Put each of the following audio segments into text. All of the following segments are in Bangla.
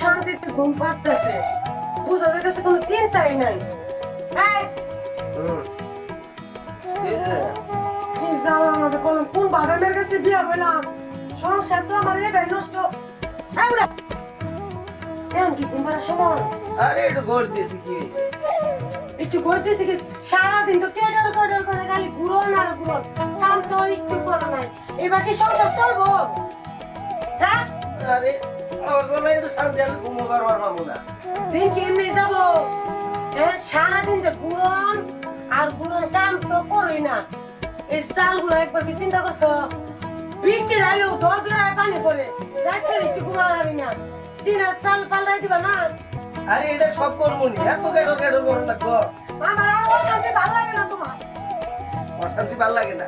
শান্তিতে ঘুম পাড়তেছে। বুঝা যাইতেছে কোনো চিন্তাই নাই। কোন বাদামের কাছে বিয়া সংসার তো আমার এবার নষ্ট। কি সময়? আরে একটু ঘর দিয়েছি কি একটু করতেছি কি? সারাদিন তো কেডার কেডার করে খালি ঘুরন আর ঘুরন কাম তো একটু করো নাই। এবার কি সংসার চলবো? হ্যাঁ? আরে আমার তো একটু শান্তি পাবো না। দিন কি এমনি সারাদিন যে ঘুরন আর ঘুরন কাম তো করি না। এই চালগুলো একবার কি চিন্তা করছ? বৃষ্টি আইলেও দর দরায় পানি পড়ে। রাত করে একটু ঘুমা হারি না। চিনা চাল পাল্টাই দিবা না। আরে এটা সব করব নি। এত করো আমার আর অশান্তি ভালো লাগে না তোমার। অশান্তি ভালো লাগে না।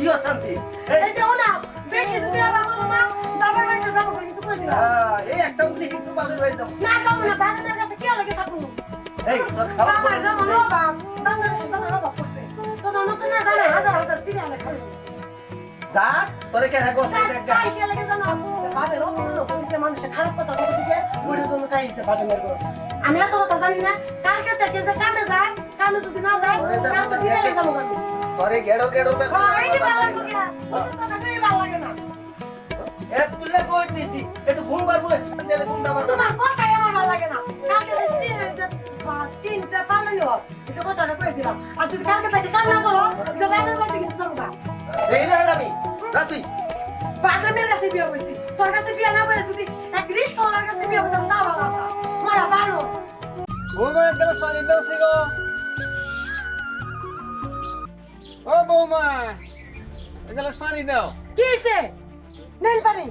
কি অশান্তি এই, যে না বেশি যদি আবার করো না বাবার বাড়িতে যাব কিন্তু কই দিলাম আহ, এই একটা উনি কিন্তু বাপের বাড়ি দাও না যাব না বাজারের কাছে কে লাগে থাকব এই তোর খাওয়া আমার যেমন অভাব বাংলাদেশে যেমন অভাব করছে তোমার মতো না জানে হাজার হাজার চিড়ে আমি খাবে। যা তোরে কেন গো তাই কে লাগে জানো বাবের অপমান মানুষে খারাপ কথা বলে দিকে ওর জন্য তাই যে বাবে মেরবো আমি এত কথা জানি না কালকে থেকে যে কামে যায় কামে যদি না যায় কালকে বিকেলে যাব আমি তোরে গেডো গেডো হ্যাঁ, এইটি ভালো লাগে না উচিত কথা কই ভালো লাগে না। এ তুলে কই দিছি একটু ঘুম পারব শান্তি হলে ঘুমটা পারব তোমার কথাই আমার ভালো লাগে না। কালকে যে তিন যে বা- তিন চার পালানি হোক এসে কথাটা কয়ে দিলাম। আর যদি কালকে থেকে কাম না করো যে বাবার বাড়িতে কিন্তু যাব না। এই না আমি যা তুই। বাজামের কাছে বিয়ে হয়েছি। তোর কাছে বিয়ে না করে যদি এক রিস্কওয়ালার কাছে বিয়ে হতাম তা ভালো আছে। মারা ভালো বৌমা এক গ্লাস পানি দাও সে গো। ও বৌমা এক গ্লাস পানি দাও। কি হয়েছে নেন পানি।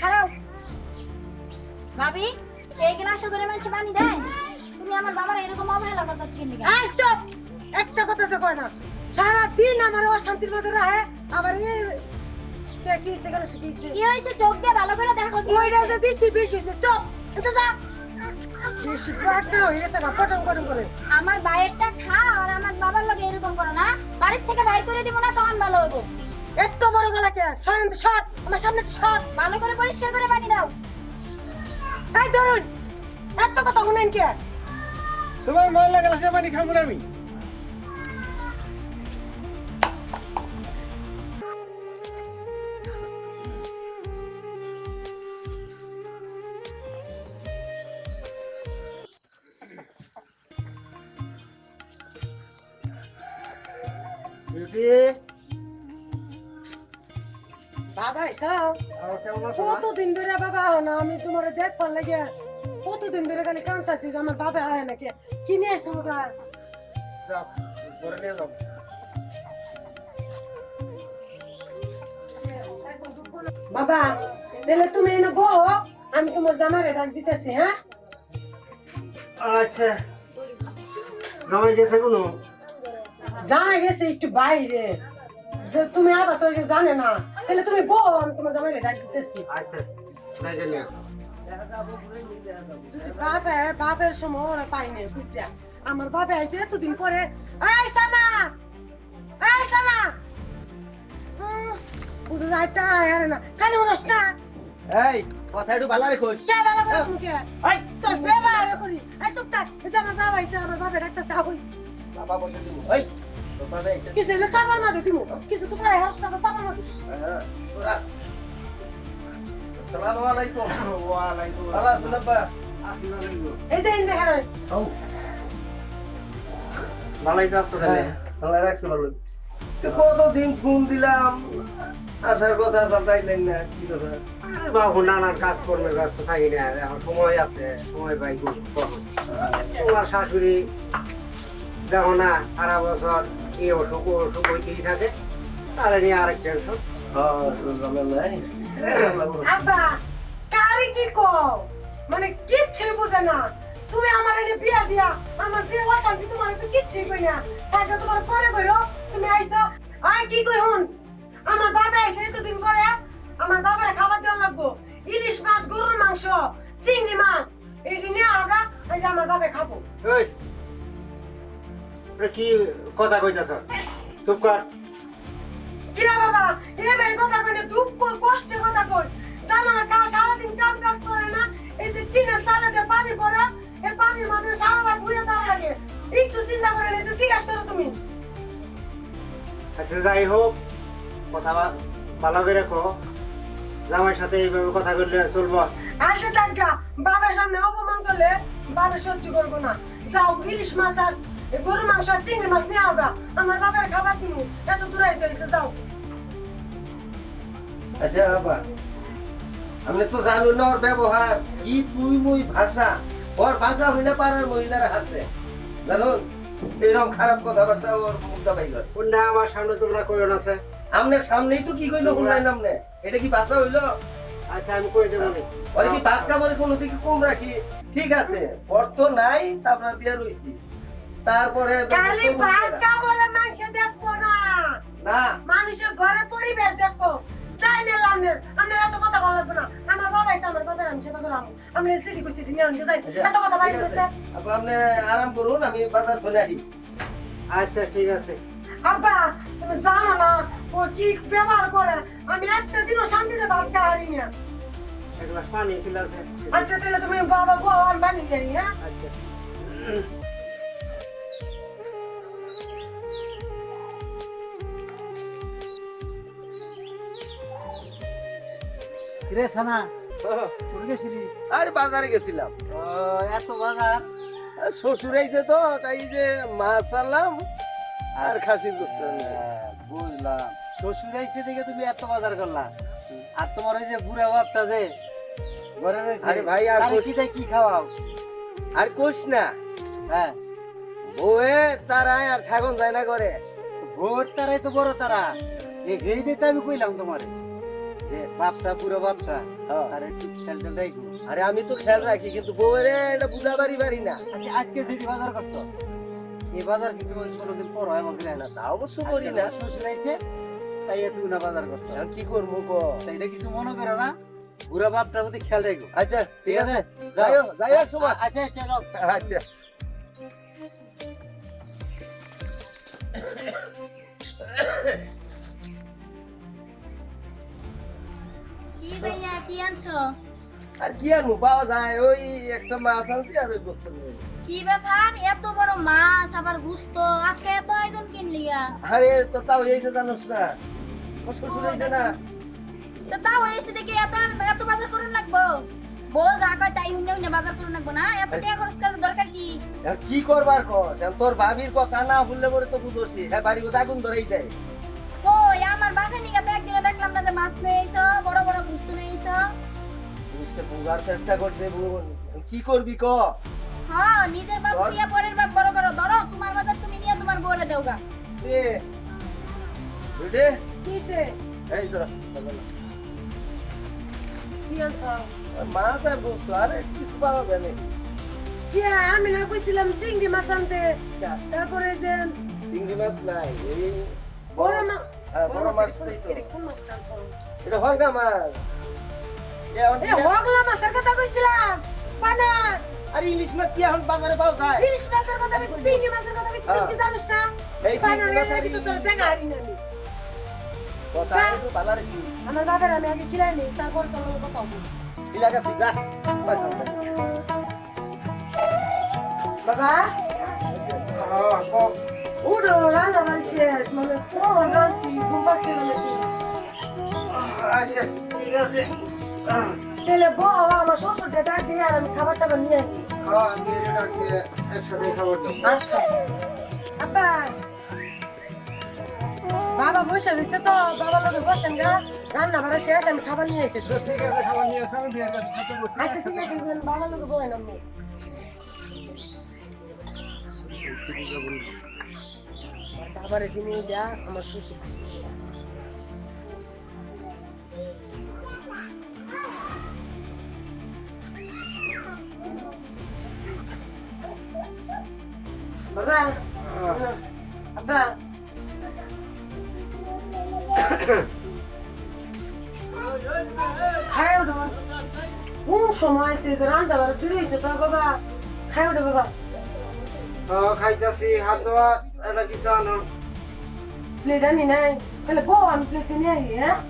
খারাপ। ভাবি এই গ্লাসে করে মানুষ পানি দেয়? তুমি আমার বাবার এরকম অবহেলা করতেছ কি লিগা আয় চুপ! একটা কথা তো কয় না সারা দিন আমার অশান্তির মধ্যে রাহে আবার এই কে কি হয়েছে চোখ দিয়ে ভালো করে দেখো। কি ওইটা হয়েছে? যে দিছি বেশি হয়েছে চুপ! এটা যা! আমার বাইরেরটা খা আর আমার বাবার লগে এরকম করো না। বাড়ির থেকে বাইর করে দিব না তখন ভালো হবে। এত বড় গলা কে? সরেন তো সর। আমার সামনে সর। ভালো করে পরিষ্কার করে পানি দাও। এই ধরুন এত কথা শুনেন কে? তোমার ময়লা গ্লাসে পানি খাব না আমি। বাবা কতদিন ধরে বাবা আহ না আমি তোমার দেখবার লাগে। কতদিন ধরে খালি কান্তাছি যে আমার বাবা আহে নাকি। কি নিয়ে এসো বাবা? যাও ঘরে বাবা তাহলে তুমি এনে বো আমি তোমার জামারে ডাক দিতেছি হ্যাঁ? আচ্ছা। জামাই গেছে কোনো? জানা গেছে একটু বাইরে। যে তুমি আবার তো জানে না। তাহলে তুমি বো আমি তোমার জামাইরে ডাক দিতেছি। আচ্ছা ডাইকে নিয়ে যদি বাবা বাপের সময় ওরা পাইনি বুঝছা? আমার আইসে এতদিন পরে। এই সানা! এই সানা! বুঝে যাইটা আরে না কানে না। এই কথা একটু ভালো রেখোস। কে ভালো করে মুখে এই! তোর ব্যবহার করি? এই চুপ থাক যে আমার বাবা আইসে আমার বাবা ডাকতেছে বাবা বলতে এই! কিছু হলে সাবান না দিতি কিছু তো করে না দিতি হ্যাঁ, আসসালামু আলাইকুম ওয়া আলাইকুম ভালো আছেন আব্বা আসসালামু আলাইকুম এই যে ইন্দে হেরোই ও ভালোই তো আছো তাহলে ভালো রাখছো ভালো তো কতদিন ফোন দিলাম আসার কথা জানতাইলেন না কি কথা আরে বাবু নানান কাজ কর্মের ব্যস্ত থাকি না এখন সময় আছে সময় পাই তোমার শাশুড়ি দেখো না সারা বছর এই অসুখ অসুখ হইতেই থাকে তার নিয়ে আরেক টেনশন আব্বা কারি কি কো মানে কিচ্ছু বুঝে না তুমি আমার এনে বিয়া দিয়া আমার যে অশান্তি তোমার তো কিচ্ছুই কই না তাকে তোমার পরে কইরো তুমি আইছো আই কি কই হুন আমার বাবা আইছে এতদিন পরে আমার বাবার খাবার দেওয়া লাগবো ইলিশ মাছ গরুর মাংস চিংড়ি মাছ এটি নিয়ে আগা এই আমার বাবা খাব এটা কি কথা কইতাছ? চুপ কর। কিরা বাবা? এ মেয়ে কথা কইলে দুঃখ কষ্টে কথা কই জানো না কা সারাদিন কাম কাজ করে না? এই যে টিনের সালেতে পানি পড়ে এই পানির মধ্যে সারা রাত ধুয়ে দেওয়া লাগে। একটু চিন্তা করে নিয়েছে জিজ্ঞাসা করো তুমি। আচ্ছা যাই হোক কথা ভালো করে রাখো জামাইয়ের সাথে এইভাবে কথা বললে চলবো। আসে টাকা বাবার সামনে অপমান করলে বাবা সহ্য করব না। যাও ইলিশ মাছ আর গরু মাংস চিংড়ি মাছ নিয়ে আওগা আমার বাবার খাবার দিমু এত দূরাইতে হয়েছে যাও আচ্ছা বাবা আপনি তো জানো না ওর ব্যবহার কি তুই মুই ভাষা ওর ভাষা হইলে পাড়ার মহিলারা হাসে জানুন এরকম খারাপ কথাবার্তা ওর মুখটা বাইর হয় কোনটা আমার সামনে তোমরা কইও আছে আমনের সামনেই তো কি কইলো শুনলাই নামনে এটা কি ভাষা হইল আচ্ছা আমি কই দেবো নি। ওরে কি ভাত কাপড়ে কোনো দিকে কম রাখি ঠিক আছে অর্থ নাই সাবরা দিয়া রইছি তারপরে কালি ভাত কাপড়ে মাংস দেখব না। না। মানুষের ঘরে পরিবেশ দেখব। চাই না লামনের আমরা এত কথা বলা লাগবে না। আমার বাবা এসে আমার বাবার আমি সেবা করাম আমি সিটি কই সিটি নিয়ে আনতে যাই এত কথা বাইরে গেছে। আপু আপনি আরাম করুন আমি বাজার চলে আসি। আচ্ছা ঠিক আছে। আব্বা তুমি জানো না ও কি ব্যবহার করে? আমি একটা দিনও শান্তিতে ভাত খাই না। এক গ্লাস পানি ছিল আছে। আচ্ছা তাহলে তুমি বাবা বউ আমি বানিয়ে যাই হ্যাঁ? আচ্ছা। কিরে সানা? চলে গেছিলি? আরে বাজারে গেছিলাম। এত বাজার? শ্বশুর আইছে তো তাই যে মাছ আনলাম আর খাসির গোস্ত হ্যাঁ, বুঝলাম। শ্বশুর আইছে দেখে তুমি এত বাজার করলা। আর তোমার ওই যে বুড়া বাপটা যে ঘরে রয়েছে আরে ভাই, আর কি কি খাওয়াও? আর কোষ না। হ্যাঁ। তারায় আর ঠাকুন যায় না করে ভোট তারাই তো বড় তারা। এই গেইডে তো আমি কইলাম তোমারে। যে বাপটা পুরো বাপটা হ্যাঁ। আরে আমি তো খেয়াল রাখি কিন্তু এটা পারি না। আচ্ছা আজকে যেটি বাজার করছ? এই বাজার কিন্তু কোনোদিন পর হয় আমাকে না। তা অবশ্য করি না। শ্বশুর আইছে তাই তুই না বাজার করছ। এখন কি করব গো তাই এটা কিছু মনে করো না। বুড়া বাপটার প্রতি খেয়াল রেখো আচ্ছা ঠিক আছে। যাইও সময় আচ্ছা আচ্ছা আচ্ছা। আনছো আর কি আর পাওয়া যায় ওই একটা মাছ আনছি আর ওই গোস্ত কি ব্যাপার? এত বড় মাছ আবার গুস্ত। আজকে এত আয়োজন কিনলি আরে তো তাও এই যে জানোস না। শ্বশুর এই না। তো তাও এসে দেখি এত এত বাজার করুন লাগবো? বউ যা কয় তাই হুন্নে হুন্নে বাজার করুন লাগবো না? এত টাকা খরচ করার দরকার কি? কি করবার কস? তোর ভাবির কথা না শুনলে পরে তো বুঝছি হ্যাঁ বাড়ি কোথায় আগুন ধরেই দেয়। কই আমার বাপের নিকে তো একদিনও দেখলাম না যে মাছ নিয়ে বড় বড় গুস্ত নিয়ে বুঝতে বুঝার চেষ্টা করতে বোন। কি করবি ক? হ্যাঁ নিজের বাপ। দিয়া পরের বাপ বড় বড় ধরো তোমার তুমি নিয়ে তোমার বউরে দেওগা কিসে? এই তোরা। কি আনছ মাছ আর গোস্ত আরে কিছু পাওয়া যায় না কি আমি না কইছিলাম চিংড়ি মাছ আনতে। তারপরে যে চিংড়ি মাছ নাই এই বড় মাছ হ্যাঁ, বড় এটা কোন মাছটা আনছ? এটা হলগা মাছ। এ হগলা মাছের কথা কইছিলাম পানা। আরে ইলিশ মাছ কি এখন বাজারে পাওয়া যায়? ইলিশ মাছের কথা কইছি চিংড়ি মাছের কথা কইছি তুই কি জানিস না? এই পানা রে আর তো তোর দেখা হারি না আমি। কথা একটু ভালো রেখি আমার বাবার আমি আগে খিলাই নেই তারপর তোর কথা বলব। ইলাকা তুই যা। বাবা? হ্যাঁ, ক- উড়ো রান্না বাড়ি শেষ মানে কোন রাঁচি ঘুম পাচ্ছে না আচ্ছা ঠিক আছে। তাহলে বউ আমার শ্বশুরটা ডাক দিয়ে আর আমি খাবার টাবার নিয়ে আসি। খাওয়া মেরে ডাকতে একসাথে খাবার আচ্ছা। আব্বা। বাবা বসে রয়েছে তো বাবার লোকে বসেন গা। রান্না বাড়া শেষ আমি খাবার নিয়ে ঠিক আছে খাবার নিয়ে বসে। আচ্ছা ঠিক আছে বাবার লোকে বসেন আমি বাবার দিনে যা আমার শ্বশুর। Abang! Ah. Abang! خير ده ومشو معي سيزر عندها بلا تدريسي طيب بابا خير ده بابا اه خيتاسي حتوات انا كيسانو بليداني ناي تلبوها مبليداني ها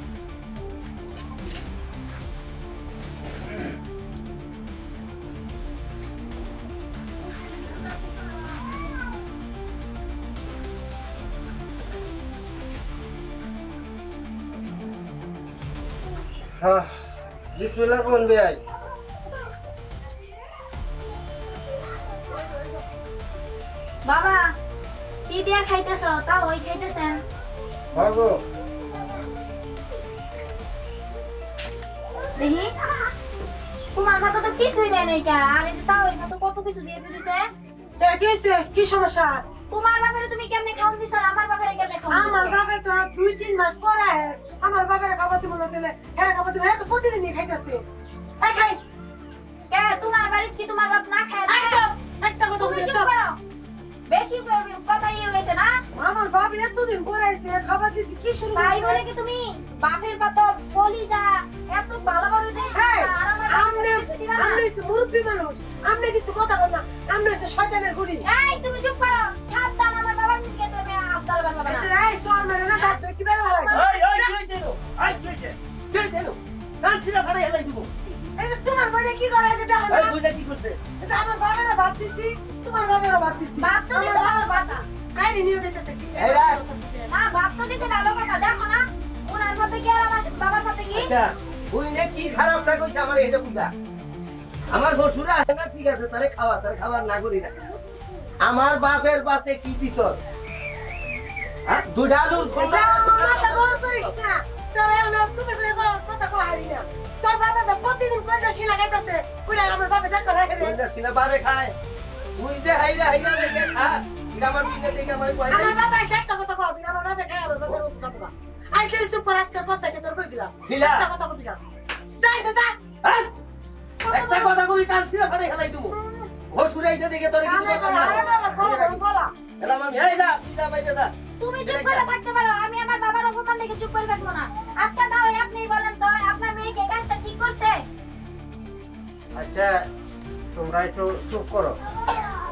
বিসমিল্লাহ কোন ভাই বাবা কি দিয়া খাইতেছ? তাও ওই খাইতেছেন? বাবু দেখি। তোমার মাথা তো কিছুই দেয় নাই কা আর এই যে তাও ওই তো কত কিছু দিয়ে দিতেছে? তা কি হয়েছে? কি সমস্যা? তোমার বাবারে তুমি কেমনে খাওন দিছ আর আমার বাবারে কেমনে খাওন আমার বাবা তো দুই তিন মাস পরে আমার বাবার খাবার দিব না দিলে হ্যাঁ খাবার দিব প্রতিদিনই খাইতেছে। এই খাই। কে তোমার বাড়িতে কি তোমার বাপ না খায়? এই চুপ, একটা কথা তুমি চুপ চুপ। করো। বেশি কথা ইয়ে গেছে না? আমার বাবা এতদিন পরে আইছে খাবার দিছি কি শুরু তাই বলে কি তুমি বাপের পাতো কলিজা এত ভালো ভালো দেশ আমনে কিছু আমনে হইছে মুরব্বী মানুষ আমনে কিছু কথা বল না আমনে হইছে শয়তানের গুড়ি এই তুমি চুপ করো। সাবধান কানছিরা ফাড়ে হেলাই দিব। এই যে তোমার বাড়ি কি করে এটা দেখো এই না কি করতে এই আমার বাবারও ভাত দিছি তোমার বাবারও ভাত দিছি। ভাত তো দিছে বাবার কথা। কাইরে নিয়ে যাইতেছে কি? এই রাখ। না বাপ তো দিছে ভালো কথা দেখো না। ওনার সাথে কি আর আমার বাবার সাথে কি? আচ্ছা বুইনে কি খারাপটা কইছে আমার এটা বুঝা? আমার শ্বশুরা না ঠিক আছে তারে খাওয়া তারে খাবার না করি না। আমার বাপের বাতে কি পিছর হ্যাঁ? দুটা না তোর আর তুমি করে ক- কথা কয় হারি না। তোর বাবা যে প্রতিদিন কই যে শিলা খাইতেছে ওইটা আমার বাবা ডাক্তার রাখে রে বুইনা সিনা বাবে খায়। তুই যে হাইরা হাইরা দেখে খাস এটা আমার বিনে দেখে আমার কয় আমার বাবা এসে একটা কথা কবি না আমার বাবা খাই আমার বাবার মতো যাব না। আইসে চুপ করে আজকের পথটাকে তোর কই দিলাম? শিলা। একটা কথা কবি না। যাই তো যা। একটা কথা কই কানছিরা ফাড়ে হেলাই দিব। শ্বশুরাইতে দেখে তোরে কিছু কামে না আরে বড় বড় গলা। এলাম আমি এই যা তুই যা বাইরে যা। তুমি চুপ করে থাকতে পারো আমি আমার বাবার অপমান দেখে চুপ করে থাকব না। আচ্ছা তাহলে আপনি বলেন তো আপনার মেয়েকে এই কাজটা ঠিক করছে আচ্ছা তোমরা একটু চুপ করো।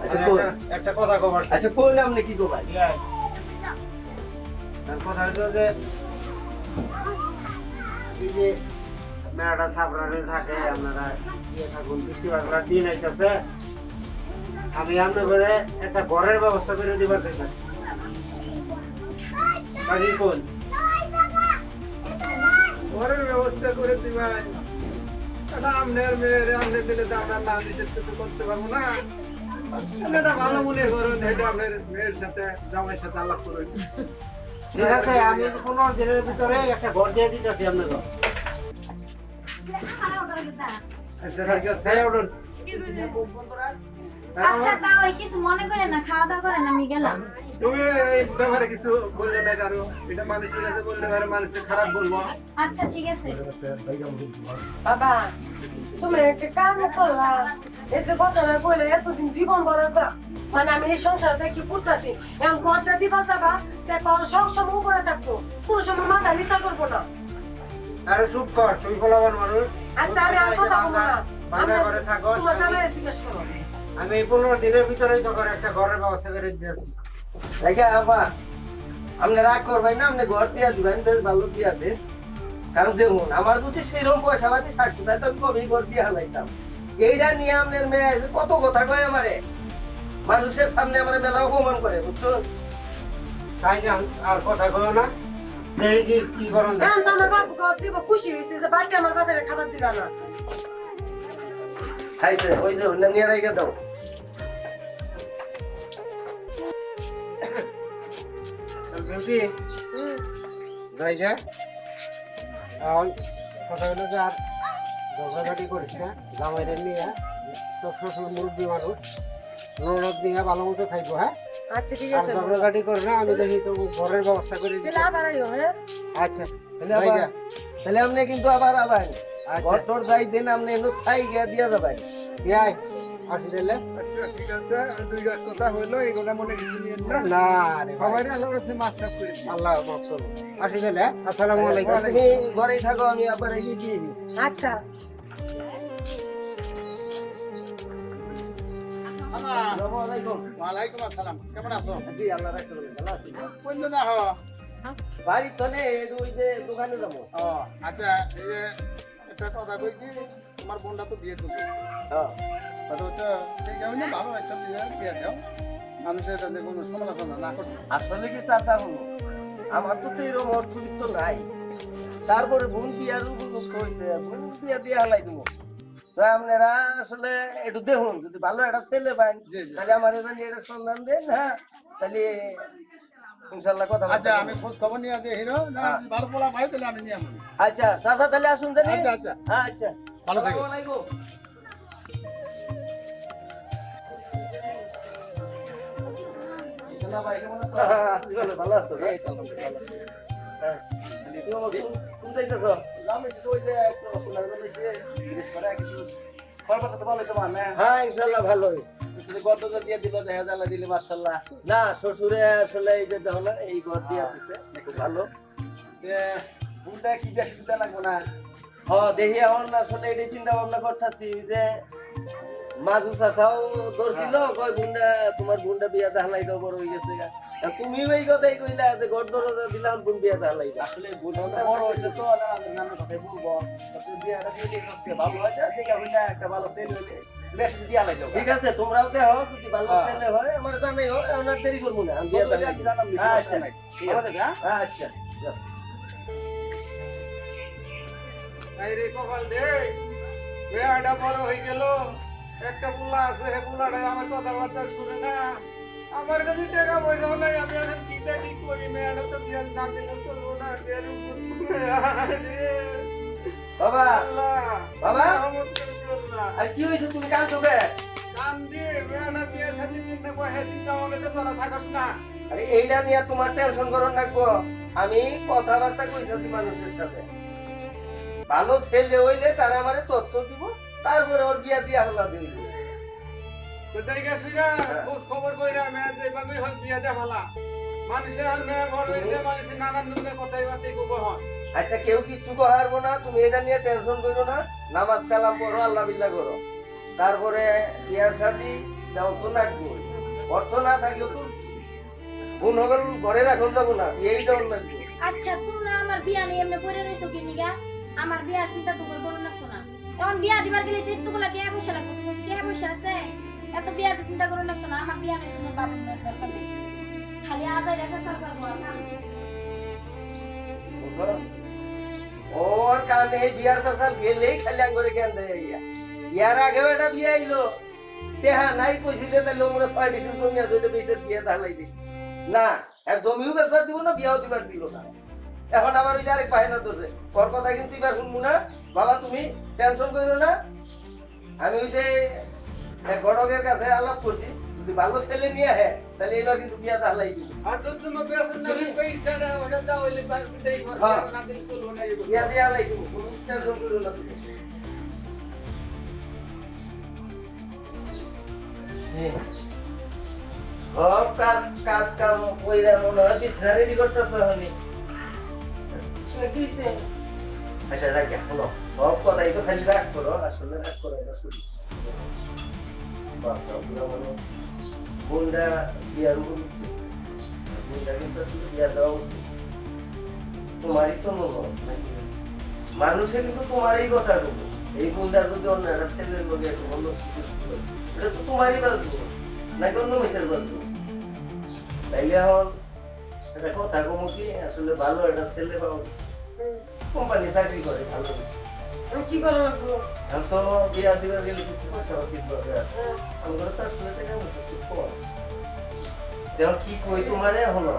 আচ্ছা, আমি একটা- কথা কবার আচ্ছা নাকি গো ভাই? তার কথা হলো যে এই যে মেয়েটা সাবরানে থাকে আপনারা ইয়ে থাকুন বৃষ্টি বাদলার দিন আইতেছে। আমি আপনার একটা ঘরের ব্যবস্থা করে দিবার চাই কোন? ঘরের ব্যবস্থা করে দিবেন। এটা আপনার মেয়ের আপনি দিলে তো আমরা না নিষেধ কিছু করতে পারব না। এটা ভালো মনে করুন এটা আপনার মেয়ের সাথে জামাইয়ের সাথে আলাপ করুন ঠিক আছে আমি পনেরো দিনের ভিতরে একটা ঘর দিয়ে দিতেছি আপনাকে। আচ্ছা হ্যাঁ আচ্ছা তাও কিছু মনে করেন না খাওয়া দাওয়া করেন আমি গেলাম। তুমি এই ব্যাপারে কিছু বললে না কারও এটা মানুষের কাছে বললে পারে মানুষকে খারাপ বলব। আচ্ছা ঠিক আছে। বাবা তুমি একটা কাম করলা। কইলে এতদিন জীবন মানে আমি এই সংসারে থেকে পড়তাছি এখন ঘরটা দিবা যাবা সব সময় উপরে থাকব। কোনো সময় মাথা নিচা করব না। আরে চুপ কর তুই বলাবার মানুষ। আচ্ছা আমি আর কথা বলব না। বাংলা করে থাকো তোমার জামাইরে জিজ্ঞেস করো। আমি এই পনেরো দিনের ভিতরেই তোকে একটা ঘরের ব্যবস্থা করে দিতেছি দেখে আবার আপনি রাগ করবেন না আপনি ঘর দিয়া দিবেন বেশ ভালো দিয়া দেন কারণ দেখুন আমার যদি সেরকম পয়সা পাতি থাকতো তাহলে তো আমি কবেই ঘর দিয়া হালাইতাম। এইটা নিয়ে আপনার মেয়ে কত কথা কয় আমারে। মানুষের সামনে আমার মেলা অপমান করে বুঝছ? তাই আর কথা কলো না। দেখি কি কি করুন আমার দিব খুশি হয়েছে যে বাড়িতে আমার বাপের খাবার দিলা না। খাইছে ওই যে নিয়ে রেখে দাও। বিউটি যাই যা এখন কথা হলো যে আর ঝগড়াঝাটি করিস না জামাইরে নিয়ে তোর শ্বশুর মুরব্বী মানুষ ননদ নিয়ে ভালো মতো থাকব হ্যাঁ? আচ্ছা ঠিক আছে। ঝগড়াঝাটি করিস না আমি দেখি তো ঘরের ব্যবস্থা করে হ্যাঁ? আচ্ছা তাহলে তাহলে আপনি কিন্তু আবার আবার আচ্ছা। ঘর টর যাই দেন আপনি এনে খাই গিয়া দিয়া যাবেন বিয়াই। আসি দিলে আচ্ছা ঠিক আছে দুই গাছ কথা হইল এগুলো মনে কিছু নিয়ে না। না রে সবাই আল্লাহর কাছে মাছ চাপ করে। আল্লাহ মাফ করব আসি দিলে আসসালামু আলাইকুম। তুমি ঘরেই থাকো আমি আবার এই দিয়ে দিই। আচ্ছা। আলাইকুম। আসসালাম। কেমন আছো? আল্লাহ রাখতে ভালো আছি। কোন বাড়ি তো নেই যে দোকানে যাব। আচ্ছা এই যে একটা কথা কই কি তোমার বোনটা তো বিয়ে করবে। হ্যাঁ। হচ্ছে ঠিক আছে ভালো একটা বিয়ে বিয়ে দাও মানুষের যাতে কোনো সমালোচনা না করতে। আসলে কি চাচা হলো? আমার তো এরকম অর্থবিত্ত নাই। তারপরে বোন বিয়ার উপযুক্ত হইতে বোন বিয়া দিয়ে হালাই দেবো। আপনারা আসলে একটু দেখুন যদি ভালো একটা ছেলে পান। তাহলে আমার এটা সন্ধান দেন হ্যাঁ? তাহলে ইনশাল্লাহ কথা আচ্ছা আমি খোঁজ খবর নিয়ে যে না হ্যাঁ। যদি ভালো পোলা পাই তাহলে আমি নিয়ে আচ্ছা চাচা তাহলে আসুন জানি। আচ্ছা আচ্ছা। আচ্ছা। ভালো থেকো। আসসালামু আলাইকুম। হ্যাঁ, আছি ভালো, আছো না? হ্যাঁ। তুমি? হ্যাঁ, শ্বশুরে আসলে এই যে দেখো না, এই ঘর দিয়া দিছে, খুব ভালো। হ, দেখি এখন আসলে এটাই চিন্তা ভাবনা করতেছি যে মাদু চাচাও ধরছিল কয় বুন্ডা তোমার বুন্ডা বিয়া দাও বড় হয়ে গেছে তুমিও এই কথাই কইলা যে ঘর দরজা দিলাম বুন বিয়া দাও আসলে বড় হয়েছে তো না কথাই বলব ভালো হয় একটা ভালো সেল হইলে বেশ দিয়ে ঠিক আছে তোমরাও দেহ যদি ভালো হ্যাঁ। ছেলে হয় আমার জানাই হয় এখন দেরি করব না আমি জানাম আচ্ছা। ঠিক আছে হ্যাঁ আচ্ছা। কপাল রে মেয়েটা বড় হয়ে গেল। একটা পুলা আছে হে পুলাটা আমার কথাবার্তা শুনে না। আমার কাছে টাকা পয়সাও নাই আমি এখন কি দেখি করি? মেয়েটা তো বিয়ে না দিলে চলবো না বিয়ের বাবা বাবা? আমার চলবো না আর কি হয়েছে তুমি কাঁদছো কে? কান দিয়ে মেয়েটা বিয়ের সাথে দিন না পয়সা দিতে হবে তোরা থাকস না। আরে এইটা নিয়ে তোমার টেনশন করো রাখব আমি কথাবার্তা কইতেছি মানুষের সাথে। ভালো ছেলে হইলে তারা আমারে তথ্য দিব তারপরে ওর বিয়া দিয়া হলা দিল তো দেখে শুনা খোঁজ খবর কইরা মেয়ে যেভাবে হয় বিয়ে দে ভালা মানুষের মেয়ে ঘর হইছে মানুষের নানান ধরনের কথাই বার্তাই হন আচ্ছা কেউ কিচ্ছু হারবো না তুমি এটা নিয়ে টেনশন করো না নামাজ কালাম করো আল্লাহ বিল্লাহ করো। তারপরে বিয়া শাদি যাও তো অর্থ না থাকলে তো গুণ হগল ঘরে রাখুন যাব না যাওয়ার লাগবে। আচ্ছা তোমরা আমার বিয়া নিয়ে এমনি পড়ে রইছো কি নিগা আমার বিয়ার চিন্তা তোমার করো লাগতো না। এখন বিয়া দিবার গেলে তো একটু গুলা টিয়া পয়সা লাগবে তোমার টিয়া পয়সা আছে? এত বিয়ার চিন্তা করো লাগতো না আমার বিয়া নেই তোমার বাবার দরকার বুঝছ? ওর কারণে বিয়ার কথা গেলেই খালি ইয়া। ইয়ার আগেও একটা বিয়ে আইলো তেহা নাই কইছিলে তাহলে ওমরা ছয় ডিসেল জমি আছে, ওইটা বেচে না, আর জমিও বেচবার দিব না, বিয়াও দিবার দিল না। এখন আবার ওই আরেক ধরছে ওর কথা কিন্তু এবার শুনব না। বাবা, তুমি টেনশন করো না। আমি ওই যে ঘটকের কাছে আলাপ করছি। যদি ভালো ছেলে নিয়ে আহে তাহলে এবার কিন্তু বিয়া তাহলাই দিব। আর যদি তুমি বেসন না ওটা দাও হইলে দেই ঘর হ্যাঁ। না দিলে চলবো না বিয়া দিয়া হালাই দিব কোনো টেনশন করো না তুমি সব কাজ কাজ কাম কইরা মনে হয় বিছনা রেডি করতেছ হনি কিছে আচ্ছা যাক শোনো সব কথাই তো খালি রাগ করো আসলে রাগ করো এটা শুনি বাবা পুরো মানে বোনটা বিয়ার উপর উঠতেছে বোনটা কিন্তু আসলে বিয়া দেওয়া উচিত তোমারই তো মনে হয় নাকি? মানুষে কিন্তু তোমারই কথা বলব এই বোনটার যদি অন্য একটা ছেলের লোক একটু অন্য এটা তো তোমারই বাঁচবো নাকি অন্য মেসের বাঁচবো তাইলে এখন একটা কথা কমু কি আসলে ভালো একটা ছেলে পাবো কোম্পানি চাকরি করে ভালো কি করা লাগবো? এখন তো বিয়া দিবা গেলে কিছু পয়সা পাতি আমরা তো আসলে টাকা পয়সা খুব দেখো কি কই তোমারে হলো?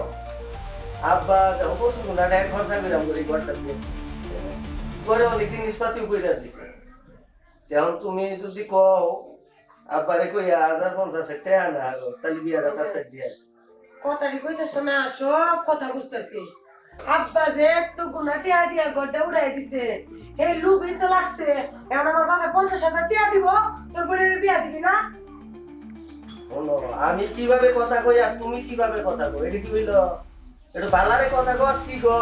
আব্বা দেখো কত গুণা খরচা আমরা এই ঘরটা ঘরে অনেক জিনিসপাতিও কইরা দিছে। এখন তুমি যদি কও আব্বারে কই হাজার পঞ্চাশ টাকা না তাহলে বিয়াটা তাড়াতাড়ি দিয়ে কথাটি কইতেছ না সব কথা বুঝতেছি। আব্বা যে একটু গুনা টিয়া দিয়া গড্ডা উড়াই দিছে। হে, লুবি তো লাগছে। এখন আমার বাবা পঞ্চাশ হাজার টিয়া দিব। তোর বোনের বিয়া দিবি না? আমি কীভাবে কথা কই আর তুমি কীভাবে কথা কই এটা কি হইল? এটা বালারে কথা কস কি গো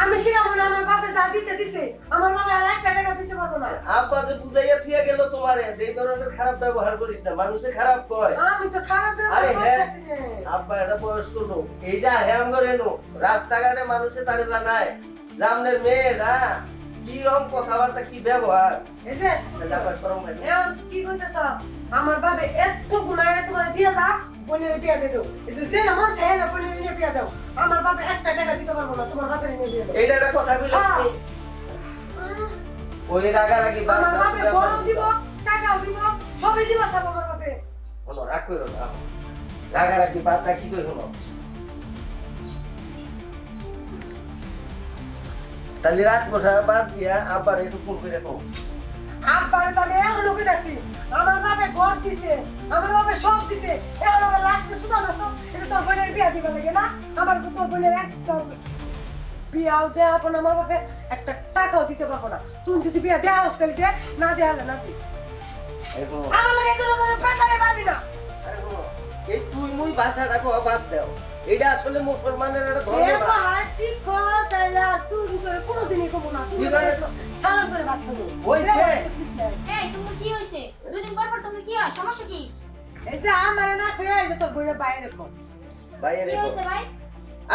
আমি শিখাবো না আমার বাপে যা দিছে দিছে। আমার বাবা আর একটা টাকা দিতে পারব না। আব্বা যে বুঝাইয়া থুয়ে গেল তোমারে এই ধরনের খারাপ ব্যবহার করিস না মানুষে খারাপ কয়। আমি তো খারাপ আরে ব্যবহার হ্যাঁ। করতেছি না। আব্বা এটা বয়স্ক লোক। এইটা হ্যাম করে নো রাস্তাঘাটে মানুষে তারে জানায় জামনের মেয়েরা কি রকম কথাবার্তা কি ব্যবহার? এই যে আবার শরম এখন কি কইতেছ? আমার বাবে এত গুনায় তোমার দিয়া যা বোনের বিয়া দিয়ে দাও এই যে মন চায় না নিয়ে বিয়া দাও। আমার বাবা একটা টাকা দিতে পারব না তোমার বাপের নিয়ে দিয়ে দাও। এইটা একটা কথা কইলে হ্যাঁ। ওই রাগারাগি বাদ আমার বাপে। বড় দিব টাকাও দিব সবই দিব সব আমার বাপে। হলো রাগ করো না। রাগারাগি বাদ রাখি কই হলো তাহলে রাগ বসা বাদ দিয়া আবার একটু ফোন করে কও। আমি এখনও আমার বাবা ঘর দিছে আমার বাবা সব দিছে। এখন আমার লাস্টে শুধু আমার সব এটা তোর বোনের বিয়া দিবা লাগে না? আমার তোর বোনের একটা বিয়াও দেওয়া হবে না আমার একটা টাকাও দিতে পারব না। তুই যদি বিয়া দেওয়া হস্টেল দে না দেওয়া হলে না আমার লাগে কোনো ভাষাটা কও বাদ দাও। এটা আসলে মুসলমানের একটা ধর্ম না। ঠিক কর তাইলে তুই করে কোনোদিনই কমু না। করে সালাম করে খাব। হইছে। এই তোমার কি হয়েছে দুদিন পর পর তুমি কি হয়? সমস্যা কি? এই যে আমার না খেয়ে এই যে তোর বাইরে কর বাইরে কি। হয়েছে ভাই?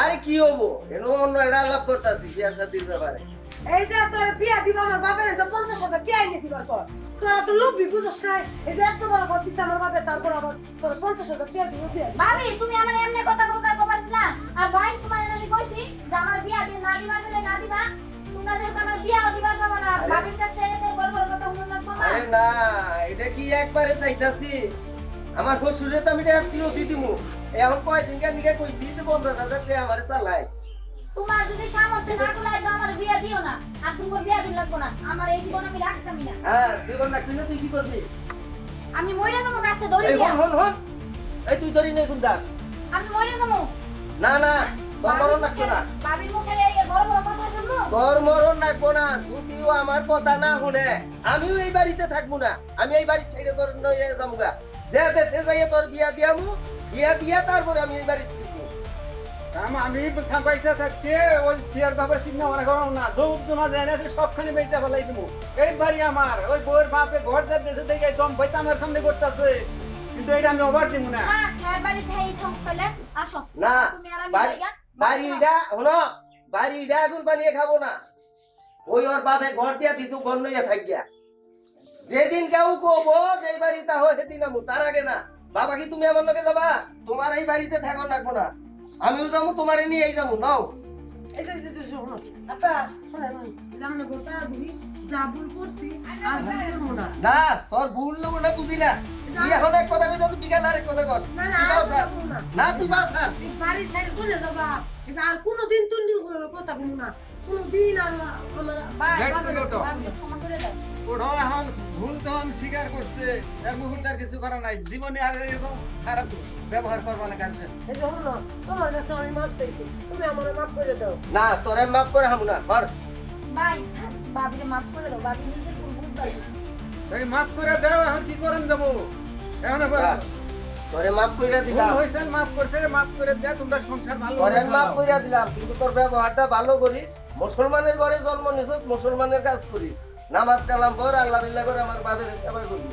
আরে কি হব? এনো অন্য এটা আলাপ করতাছি আর সাথীর ব্যাপারে। এই যে তোর বিয়া দিবা আমার বাপের তো পঞ্চাশ হাজার কে আইনে দিবা তোর তোরা তো লোভি বুঝছ নাই? এই যে এত বড় ঘর দিছে আমার বাপে তারপর আবার তোর পঞ্চাশ হাজার কে দিব বিয়া ভাবি তুমি আমার এমনি কথা কথা কবার না আর ভাই তোমার আমি কইছি যে আমার বিয়া দিয়ে না দিবার বলে না দিবা। তোমরা যেহেতু আমার বিয়া দিবার পাবো না আরে- কাছে এসে বড় বড় কথা শুনুন না তোমার না এটা কি একবারে চাইতাছি? আমার শ্বশুরে তো আমি এটা ফিরত দিয়ে দিমু। এখন কয়দিন কার নিকে কই দিতে পঞ্চাশ হাজার টাকা আমার চালাই তোমার যদি সামর্থ্য না কুলায় তো আমার বিয়া দিও না আর তোমার বিয়া দিন লাগবো না। আমার এই জীবন আমি রাখতামই না। হ্যাঁ জীবন রাখবি না তুই কি করবি? আমি মরে যাব গাছে ধরে এই দিয়া। হন হন এই তুই ধরি নেই কোন দাস আমি মরে যাব। না না তোর মরণ রাখব না। ভাবির মুখের এই বড় বড় কথা শুনব? তোর মরণ রাখব না যদিও আমার কথা না শুনে আমিও এই বাড়িতে থাকব না। আমি এই বাড়ি ছেড়ে তোর নয়ে যাব গা দে দেশে যাইয়ে তোর বিয়া দিয়ামু। বিয়া দিয়া তারপরে আমি এই বাড়িতে থাকব আম- আমি পয়সা থাকতে ওই বিয়ার ব্যাপারে চিন্তা মনে করো না। দৌড় জমা যায় না সবখানে বেঁচে ফেলাই দিব এই বাড়ি আমার ওই বউয়ের বাপে ঘর যা দেশে দেখে দম বইতে আমার সামনে করতেছে কিন্তু এটা আমি ওভার দিব না। না বাড়িটা হলো বাড়িটা এখন বানিয়ে খাব না। ওই ওর বাপে ঘর দিয়া দিছু ঘর নইয়া থাকিয়া যেদিন কেউ কবো যে এই বাড়িটা হয় সেদিন আমু তার আগে না। বাবা কি তুমি আমার লগে যাবা? তোমার এই বাড়িতে থাকো রাখব না। আমিও যাব তোমারে নিয়েই যাব নাও। এই না না। তোর ভুল লোক না বুঝি না। তুই এখন এক কথা কই তুই বিকাল আরেক কথা কর। না না তুই আর যাও স্যার। করব না। না তুই বাস স্যার এই বাড়ি ছেড়ে কোনে যাবা। আর কোনোদিন তুই কথা কমু না। কোনোদিন আর আমার ক্ষমা করে দাও। ওটা এখন ভুল তখন স্বীকার করছে এক মুহূর্তে আর কিছু করার নাই। জীবনে আর এরকম খারাপ ব্যবহার করব না কাছে এই যে শোনো তোমার কাছে আমি মাপ চাইছি। তুমি আমার মাপ করে দাও। না তোরে মাফ করে হামু না কর ভাই বাবিকে মাফ করে দাও বাবি নিজের ভুল বুঝতে পারবে। করে দাও এখন কি করেন দেবো? এখন তোরে মাফ কইরা দিলাম। মাফ করছে মাফ করে দেয় তোমরা সংসার ভালো তোরে মাফ কইরা দিলাম কিন্তু তোর ব্যবহারটা ভালো করিস। মুসলমানের ঘরে জন্ম নিছ, মুসলমানের কাজ করিস নামাজ কালাম পর আল্লাহ করে আমার বাবার সেবা করবি